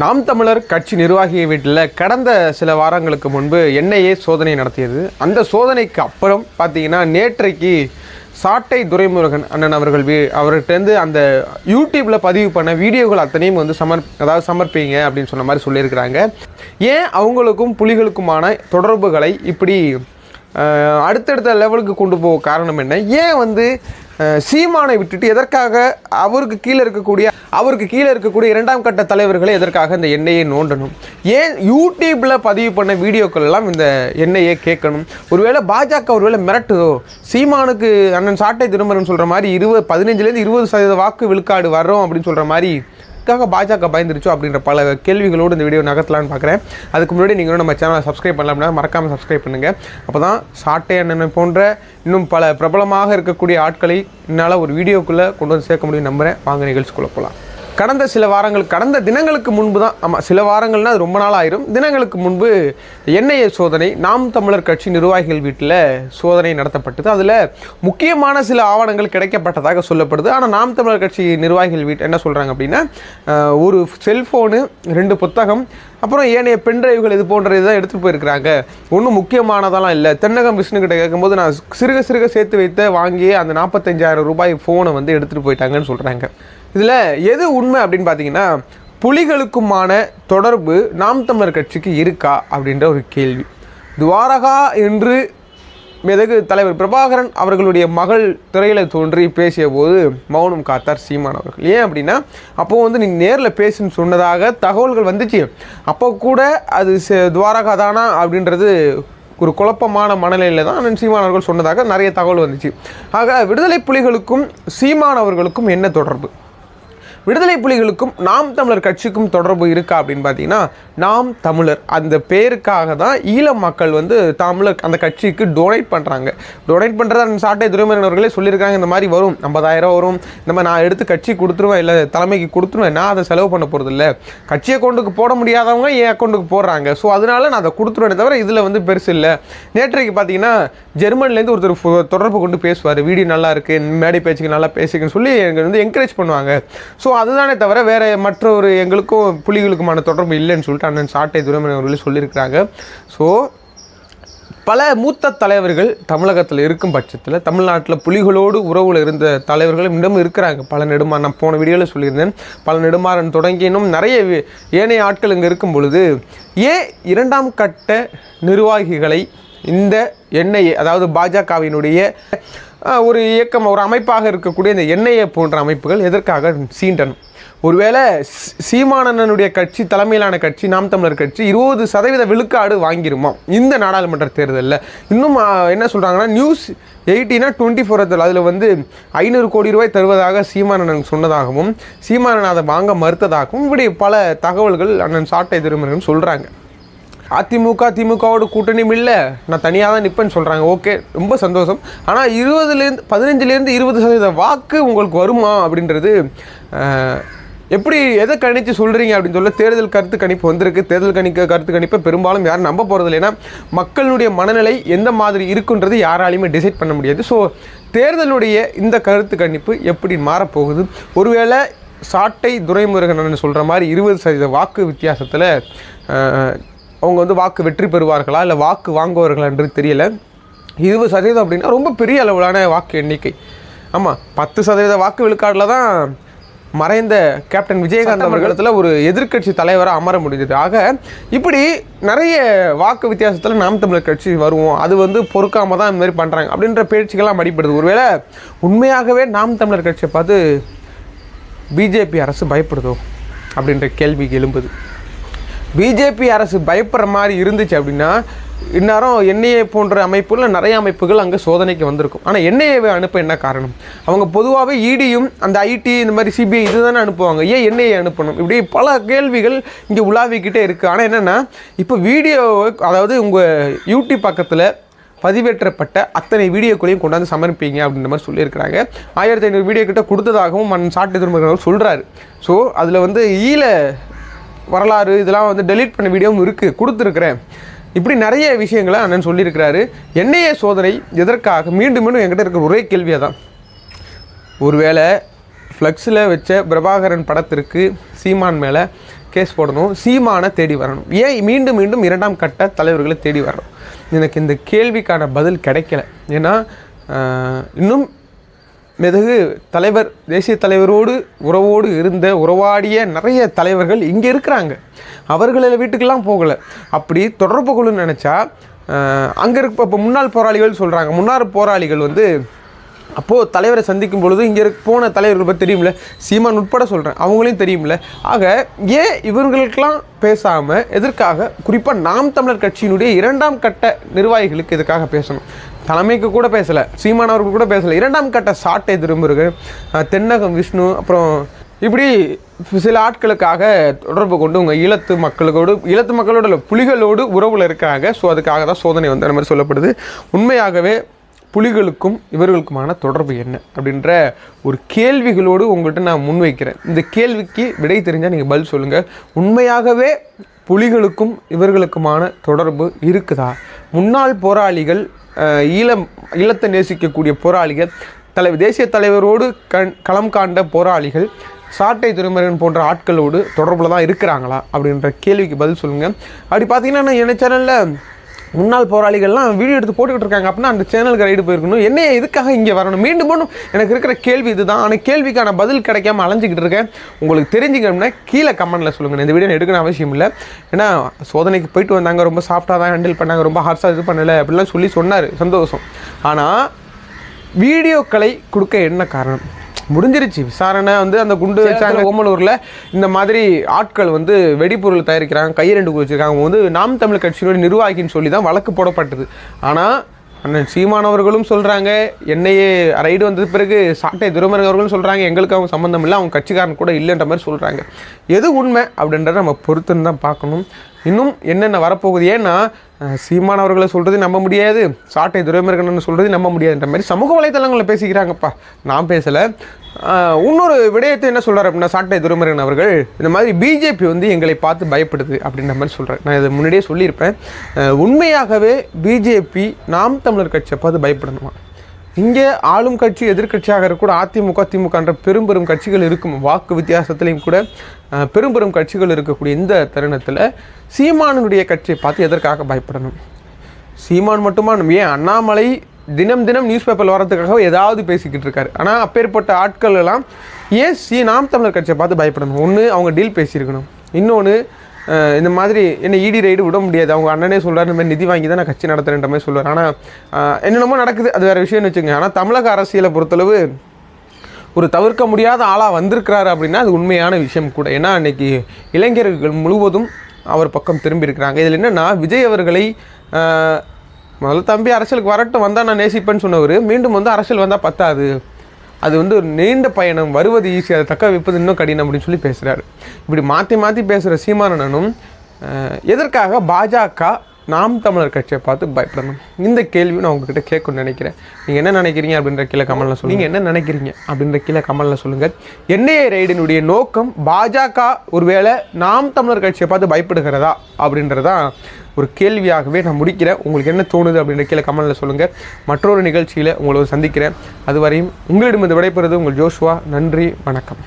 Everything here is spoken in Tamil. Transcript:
நாம் தமிழர் கட்சி நிர்வாகிய வீட்டில் கடந்த சில வாரங்களுக்கு முன்பு என்ஐஏ சோதனை நடத்தியது. அந்த சோதனைக்கு அப்புறம் பார்த்தீங்கன்னா நேற்றைக்கு சாட்டை துரைமுருகன் அண்ணன் அவர்கள் வீ அவர்கிட்டருந்து அந்த யூடியூப்பில் பதிவு பண்ண வீடியோகள் அத்தனையும் வந்து சமர் அதாவது சமர்ப்பிங்க அப்படின்னு சொன்ன மாதிரி சொல்லியிருக்கிறாங்க. ஏன் அவங்களுக்கும் புலிகளுக்குமான தொடர்புகளை இப்படி அடுத்தடுத்த லெவலுக்கு கொண்டு போக காரணம் என்ன? ஏன் வந்து சீமானை விட்டுட்டு எதற்காக அவருக்கு கீழே இருக்கக்கூடிய அவருக்கு கீழே இருக்கக்கூடிய இரண்டாம் கட்ட தலைவர்களை எதற்காக இந்த எண்ணெயை நோண்டணும்? ஏன் யூடியூப்பில் பதிவு பண்ண வீடியோக்கள் எல்லாம் இந்த எண்ணெயை கேட்கணும்? ஒருவேளை பாஜக ஒருவேளை மிரட்டுதோ? சீமானுக்கு அண்ணன் சாட்டை திருமரன் சொல்கிற மாதிரி இருபது பதினஞ்சுலேருந்து இருபது சதவீத வாக்கு விழுக்காடு வர்றோம் அப்படின்னு சொல்கிற மாதிரி எதுக்காக பாஜக பயந்துருச்சோ அப்படின்ற பல கேள்விகளோடு இந்த வீடியோ நகர்த்தலான்னு பார்க்குறேன். அதுக்கு முன்னாடி நீங்களும் நம்ம சேனலை சப்ஸ்கிரைப் பண்ணலாம்னா மறக்காமல் சப்ஸ்கிரைப் பண்ணுங்கள் அப்போ தான் சாட்டை அண்ணன் போன்ற இன்னும் பல பிரபலமாக இருக்கக்கூடிய ஆட்களை என்னால் ஒரு வீடியோக்குள்ளே கொண்டு வந்து சேர்க்க முடியும் நம்புகிறேன் வாங்க நிகழ்ச்சிக்குள்ளே போகலாம் கடந்த சில வாரங்கள் கடந்த தினங்களுக்கு முன்பு தான் ஆமாம் சில வாரங்கள்னா அது ரொம்ப நாள் ஆயிரும் தினங்களுக்கு முன்பு என்ஐஏ சோதனை நாம் தமிழர் கட்சி நிர்வாகிகள் வீட்டில் சோதனை நடத்தப்பட்டது. அதில் முக்கியமான சில ஆவணங்கள் கிடைக்கப்பட்டதாக சொல்லப்படுது. ஆனால் நாம் தமிழர் கட்சி நிர்வாகிகள் வீட்டு என்ன சொல்கிறாங்க அப்படின்னா ஒரு செல்ஃபோனு ரெண்டு புத்தகம் அப்புறம் ஏனைய பென்ட்ரைவ்கள் இது போன்ற இதான் எடுத்துகிட்டு போயிருக்கிறாங்க. ஒன்றும் முக்கியமானதெல்லாம் இல்லை. தென்னகம் விஷ்ணுக்கிட்ட கேட்கும்போது நான் சிறுக சிறுக சேர்த்து வைத்த வாங்கி அந்த நாற்பத்தஞ்சாயிரம் ரூபாய் ஃபோனை வந்து எடுத்துகிட்டு போயிட்டாங்கன்னு சொல்கிறாங்க இதில் எது உண்மை அப்படின்னு பார்த்தீங்கன்னா புலிகளுக்குமான தொடர்பு நாம் தமிழர் கட்சிக்கு இருக்கா அப்படின்ற ஒரு கேள்வி. துவாரகா என்று மிதகு தலைவர் பிரபாகரன் அவர்களுடைய மகள் திரையில் தோன்றி பேசிய போது மௌனம் காத்தார் சீமான் அவர்கள். ஏன் அப்படின்னா அப்போது வந்து நீ நேரில் பேசுன்னு சொன்னதாக தகவல்கள் வந்துச்சு. அப்போ கூட அது ச- துவாரகா தானா அப்படின்றது ஒரு குழப்பமான மனநிலையில் தான் அண்ணன் சீமான் அவர்கள் சொன்னதாக நிறைய தகவல் வந்துச்சு. ஆக விடுதலை புலிகளுக்கும் சீமான் அவர்களுக்கும் என்ன தொடர்பு? விடுதலை புலிகளுக்கும் நாம் தமிழர் கட்சிக்கும் தொடர்பு இருக்கா அப்படின்னு பார்த்தீங்கன்னா நாம் தமிழர். அந்த பேருக்காக தான் ஈழ மக்கள் வந்து தமிழர் அந்த கட்சிக்கு டொனேட் பண்ணுறாங்க டொனேட் பண்ணுறது அந்த சாட்டை துரைமுருகன் அவர்களே சொல்லியிருக்காங்க. இந்த மாதிரி வரும். ஐம்பதாயிரம் வரும். இந்த மாதிரி நான் எடுத்து கட்சி கொடுத்துருவேன் இல்லை தலைமைக்கு கொடுத்துருவேன் நான் அதை செலவு பண்ண போகிறது இல்லை. கட்சி அக்கௌண்ட்டுக்கு போட முடியாதவங்க என் அக்கௌண்ட்டுக்கு போடுறாங்க. ஸோ அதனால நான் அதை கொடுத்துருவேனே தவிர இதில் வந்து பெருசு இல்லை. நேற்றைக்கு பார்த்தீங்கன்னா ஜெர்மன்லேருந்து ஒருத்தர் தொடர்பு கொண்டு பேசுவார். வீடியோ நல்லா இருக்குது மேடை பேச்சுக்கு நல்லா பேசுங்கன்னு சொல்லி எங்கள் வந்து என்கரேஜ் பண்ணுவாங்க. ஸோ அதுதானே தவிர வேறு மற்றொரு எங்களுக்கும் புலிகளுக்குமான தொடர்பு இல்லைன்னு சொல்லிட்டு அண்ணன் சாட்டை துரைமன் அவர்கள் சொல்லியிருக்கிறாங்க. ஸோ பல மூத்த தலைவர்கள் தமிழகத்தில் இருக்கும் பட்சத்தில் தமிழ்நாட்டில் புலிகளோடு உறவில் இருந்த தலைவர்களும் இன்னும் இருக்கிறாங்க. பல நெடுமாறன் நான் போன வீடியோவில் சொல்லியிருந்தேன். பல நெடுமாறன் தொடங்கி இன்னும் நிறைய ஏனைய ஆட்கள் இங்கே இருக்கும் பொழுது ஏன் இரண்டாம் கட்ட நிர்வாகிகளை இந்த எண்ணெயை அதாவது பாஜகவினுடைய ஒரு இயக்கம் ஒரு அமைப்பாக இருக்கக்கூடிய இந்த என்ஐஏ போன்ற அமைப்புகள் எதற்காக சீண்டன்? ஒருவேளை சி- சீமானண்ணனுடைய கட்சி தலைமையிலான கட்சி நாம் தமிழர் கட்சி இருபது சதவீத விழுக்காடு வாங்கிருமா? இந்த நாடாளுமன்ற தேர்தலில். இன்னும் என்ன சொல்கிறாங்கன்னா நியூஸ் எயிட்டினா டுவெண்ட்டி ஃபோர் அதில் வந்து ஐநூறு கோடி ரூபாய் தருவதாக சீமானன் சொன்னதாகவும் சீமானன் அதை வாங்க மறுத்ததாகவும் இப்படி பல தகவல்கள் அண்ணன் சாட்டை திருமணம் சொல்கிறாங்க அதிமுக திமுகவோட கூட்டணியும் இல்லை. நான் தனியாக தான் நிற்பேன்னு சொல்கிறாங்க ஓகே ரொம்ப சந்தோஷம். ஆனால் இருபதுலேருந்து பதினஞ்சுலேருந்து இருபது சதவீத வாக்கு உங்களுக்கு வருமா அப்படின்றது எப்படி எதை கணித்து சொல்கிறீங்க அப்படின்னு சொல்ல தேர்தல் கருத்து கணிப்பு வந்திருக்கு. தேர்தல் கணிக்க கருத்து கணிப்பை பெரும்பாலும் யாரும் நம்ப போகிறது இல்லைன்னா மக்களுடைய மனநிலை எந்த மாதிரி இருக்குன்றது யாராலையுமே டிசைட் பண்ண முடியாது. ஸோ தேர்தலுடைய இந்த கருத்து கணிப்பு எப்படி மாறப்போகுது? ஒருவேளை சாட்டை துரைமுருகன் சொல்கிற மாதிரி இருபது சதவீத வாக்கு வித்தியாசத்தில் அவங்க வந்து வாக்கு வெற்றி பெறுவார்களா இல்லை வாக்கு வாங்குவார்களான்றது தெரியல. இருபது சதவீதம் அப்படின்னா ரொம்ப பெரிய அளவிலான வாக்கு எண்ணிக்கை. ஆமாம் பத்து சதவீத வாக்கு விழுக்காடில் தான் மறைந்த கேப்டன் விஜயகாந்த் அவர்களிடத்தில் ஒரு எதிர்க்கட்சி தலைவராக அமர முடிஞ்சது ஆக இப்படி நிறைய வாக்கு வித்தியாசத்தில் நாம் தமிழர் கட்சி வருவோம். அது வந்து பொறுக்காம தான் இந்த மாதிரி பண்ணுறாங்க அப்படின்ற பேச்சுக்கெல்லாம் அடிப்படுது ஒருவேளை உண்மையாகவே நாம் தமிழர் கட்சியை பார்த்து பிஜேபி அரசு பயப்படுதோ அப்படின்ற கேள்வி எழும்புது. பிஜேபி அரசு பயப்படுற மாதிரி இருந்துச்சு அப்படின்னா இந்நேரம் என்ஐஏ போன்ற அமைப்புகளில் நிறைய அமைப்புகள் அங்கே சோதனைக்கு வந்திருக்கும். ஆனால் என்ஐஏவை அனுப்ப என்ன காரணம்? அவங்க பொதுவாகவே இடியும் அந்த ஐடி இந்த மாதிரி சிபிஐ இது தானே அனுப்புவாங்க. ஏன் என்ஐஏ அனுப்பணும்? இப்படி பல கேள்விகள் இங்கே உலாவிக்கிட்டே இருக்குது ஆனால் என்னென்னா இப்போ வீடியோ அதாவது உங்கள் யூடியூப் பக்கத்தில் பதிவேற்றப்பட்ட அத்தனை வீடியோக்களையும் கொண்டாந்து சமர்ப்பிங்க அப்படின்ற மாதிரி சொல்லியிருக்கிறாங்க. ஆயிரத்தி ஐநூறு வீடியோ கிட்ட கொடுத்ததாகவும் மண் சாட்டு திரும்ப சொல்கிறாரு ஸோ அதில் வந்து ஈழ வரலாறு இதெல்லாம் வந்து டெலீட் பண்ண வீடியோவும் இருக்குது கொடுத்துருக்குறேன். இப்படி நிறைய விஷயங்களை அண்ணன் சொல்லியிருக்கிறாரு. என்ஐஏ சோதனை எதற்காக? மீண்டும் மீண்டும் என்கிட்ட இருக்கிற ஒரே கேள்வியாக தான் ஒருவேளை ஃப்ளக்ஸில் வச்ச பிரபாகரன் படத்திற்கு சீமான் மேலே கேஸ் போடணும். சீமானை தேடி வரணும். ஏன் மீண்டும் மீண்டும் இரண்டாம் கட்ட தலைவர்களை தேடி வரணும்? எனக்கு இந்த கேள்விக்கான பதில் கிடைக்கல. ஏன்னா இன்னும் மெதுகு தலைவர் தேசிய தலைவரோடு உறவோடு இருந்த உறவாடிய நிறைய தலைவர்கள் இங்கே இருக்கிறாங்க. அவர்களில் வீட்டுக்கெல்லாம் போகலை. அப்படி தொடர்பு கொள்ளுன்னு நினச்சா அங்கே இருக்க இப்போ முன்னாள் போராளிகள் சொல்கிறாங்க முன்னாள் போராளிகள் வந்து அப்போது தலைவரை சந்திக்கும் பொழுது இங்கே இருக்க போன தலைவர்கள் பற்றி தெரியுமில்ல சீமான் உட்பட சொல்கிறேன் அவங்களையும் தெரியுமில்ல ஆக ஏன் இவர்களுக்கெல்லாம் பேசாமல் எதற்காக? குறிப்பாக நாம் தமிழர் கட்சியினுடைய இரண்டாம் கட்ட நிர்வாகிகளுக்கு எதுக்காக பேசணும்? தலைமைக்கு கூட பேசலை சீமான் அவர்கள் கூட பேசலை. இரண்டாம் கட்ட சாட்டை திரும்புகள் தென்னகம் விஷ்ணு அப்புறம் இப்படி சில ஆட்களுக்காக தொடர்பு கொண்டு உங்கள் ஈழத்து மக்களோடு ஈழத்து மக்களோட புலிகளோடு உறவில் இருக்காங்க ஸோ அதுக்காக தான் சோதனை வந்து அந்த மாதிரி சொல்லப்படுது. உண்மையாகவே புலிகளுக்கும் இவர்களுக்குமான தொடர்பு என்ன அப்படின்ற ஒரு கேள்விகளோடு உங்கள்கிட்ட நான் முன்வைக்கிறேன். இந்த கேள்விக்கு விடை தெரிஞ்சால் நீங்கள் பதில் சொல்லுங்கள் உண்மையாகவே புலிகளுக்கும் இவர்களுக்குமான தொடர்பு இருக்குதா? முன்னாள் போராளிகள் ஈழம் ஈழத்தை நேசிக்கக்கூடிய போராளிகள் தலைவர் தேசிய தலைவரோடு கண் களம் காண்ட போராளிகள் சாட்டை துறைமுருகன் போன்ற ஆட்களோடு தொடர்பில் தான் இருக்கிறாங்களா? அப்படின்ற கேள்விக்கு பதில் சொல்லுங்கள் அப்படி பார்த்தீங்கன்னா நான் என்ன சேனலில் முன்னாள் போராளிகள்லாம் வீடியோ எடுத்து போட்டுக்கிட்டு இருக்காங்க. அப்படின்னா அந்த சேனலுக்கு ரைடு போயிருக்கணும். என்ன எதுக்காக இங்கே வரணும்? மீண்டும் மீண்டும் எனக்கு இருக்கிற கேள்வி இதுதான். ஆனால் கேள்விக்கான பதில் கிடைக்காம அலைஞ்சிக்கிட்டு இருக்கேன். உங்களுக்கு தெரிஞ்சுக்கணும்னா கீழே கமெண்ட்டில் சொல்லுங்கள் இந்த வீடியோ எடுக்கணும் அவசியம் இல்லை. ஏன்னா சோதனைக்கு போயிட்டு வந்தாங்க ரொம்ப சாஃப்டாக தான் ஹேண்டில் பண்ணாங்க ரொம்ப ஹார்ஸாக இது பண்ணலை அப்படிலாம் சொல்லி சொன்னார். சந்தோஷம். ஆனால் வீடியோக்களை கொடுக்க என்ன காரணம்? முடிஞ்சிருச்சு. விசாரணை வந்து அந்த குண்டு வச்சாங்க ஓமலூரில் இந்த மாதிரி ஆட்கள் வந்து வெடிபொருள் தயாரிக்கிறாங்க கையெரண்டு வச்சிருக்காங்க அவங்க வந்து நாம் தமிழ் கட்சியினுடைய நிர்வாகின்னு சொல்லி தான் வழக்கு போடப்பட்டது. ஆனால் அண்ணன் சீமானவர்களும் சொல்கிறாங்க என்னையே ரைடு வந்தது பிறகு சாட்டை துரைமுருகன் அவர்களும் சொல்கிறாங்க எங்களுக்கு அவங்க சம்மந்தம் இல்லை அவங்க கட்சிக்காரன் கூட இல்லைன்ற மாதிரி சொல்கிறாங்க எது உண்மை அப்படின்றத நம்ம பொறுத்துன்னு தான் பார்க்கணும். இன்னும் என்னென்ன வரப்போகுது? ஏன்னா சீமான் அவர்களை சொல்கிறது நம்ப முடியாது சாட்டை துரைமுருகன் சொல்கிறது நம்ப முடியாதுன்ற மாதிரி சமூக வலைத்தளங்களில் பேசிக்கிறாங்கப்பா. நான் பேசலை. இன்னொரு விடயத்தை என்ன சொல்கிறார் அப்படின்னா சாட்டை துரைமுருகன் அவர்கள் இந்த மாதிரி பிஜேபி வந்து எங்களை பார்த்து பயப்படுது அப்படின்ற மாதிரி சொல்கிறேன் நான் இதை முன்னாடியே சொல்லியிருப்பேன். உண்மையாகவே பிஜேபி நாம் தமிழர் கட்சியை பார்த்து பயப்படணுமா? இங்கே ஆளும் கட்சி எதிர்க்கட்சியாக இருக்கக்கூட அதிமுக திமுகன்ற பெரும் பெரும் கட்சிகள் இருக்கும். வாக்கு வித்தியாசத்துலேயும் கூட பெரும் பெரும் கட்சிகள் இருக்கக்கூடிய இந்த தருணத்தில் சீமானுடைய கட்சியை பார்த்து எதற்காக பயப்படணும்? சீமான் மட்டுமா? நம்ம ஏன் அண்ணாமலை தினம் தினம் நியூஸ் பேப்பரில் வரதுக்காக ஏதாவது பேசிக்கிட்டு இருக்காரு. ஆனால் அப்பேற்பட்ட ஆட்கள் எல்லாம் ஏன் சி நாம் தமிழர் கட்சியை பார்த்து பயப்படணும்? ஒன்று அவங்க டீல் பேசியிருக்கணும். இன்னொன்று இந்த மாதிரி என்ன இடி ரைடு விட முடியாது. அவங்க அண்ணனே சொல்கிறார் இந்த மாதிரி நிதி வாங்கி தான் நான் கட்சி நடத்துகிறேன்ற மாதிரி சொல்லுவார் ஆனால் என்னென்னமோ நடக்குது. அது வேறு விஷயம்னு வச்சுங்க ஆனால் தமிழக அரசியலை பொறுத்தளவு ஒரு தவிர்க்க முடியாத ஆளாக வந்திருக்கிறாரு அப்படின்னா அது உண்மையான விஷயம் கூட. ஏன்னா அன்றைக்கி இளைஞர்கள் முழுவதும் அவர் பக்கம் திரும்பி இருக்கிறாங்க இதில் என்னென்னா விஜய் அவர்களை முதல்ல தம்பி அரசியலுக்கு வரட்டும் வந்தால் நான் நேசிப்பேன்னு சொன்னவர். மீண்டும் வந்து அரசியல் வந்தால் பத்தாது. அது வந்து ஒரு நீண்ட பயணம். வருவது ஈஸி அதை தக்க வைப்பது இன்னும் கடினம் அப்படின்னு சொல்லி பேசுகிறாரு இப்படி மாற்றி மாற்றி பேசுகிற சீமானனும் எதற்காக பாஜக நாம் தமிழர் கட்சியை பார்த்து பயப்படணும். இந்த கேள்வி நான் உங்ககிட்ட கேட்கணும்னு நினைக்கிறேன். நீங்கள் என்ன நினைக்கிறீங்க அப்படின்ற கீழே கமலில் சொல்லுங்கள் நீங்கள் என்ன நினைக்கிறீங்க அப்படின்ற கீழே கமலில் சொல்லுங்கள் என்ஐஏ ரைடினுடைய நோக்கம் பாஜக ஒருவேளை நாம் தமிழர் கட்சியை பார்த்து பயப்படுகிறதா அப்படின்றதான் ஒரு கேள்வியாகவே நான் முடிக்கிறேன். உங்களுக்கு என்ன தோணுது அப்படின்ற கீழே கமலில் சொல்லுங்கள் மற்றொரு நிகழ்ச்சியில் உங்களை சந்திக்கிறேன். அதுவரையும் உங்களிடம் விடைபெறுவது உங்கள் ஜோஷுவா. நன்றி வணக்கம்.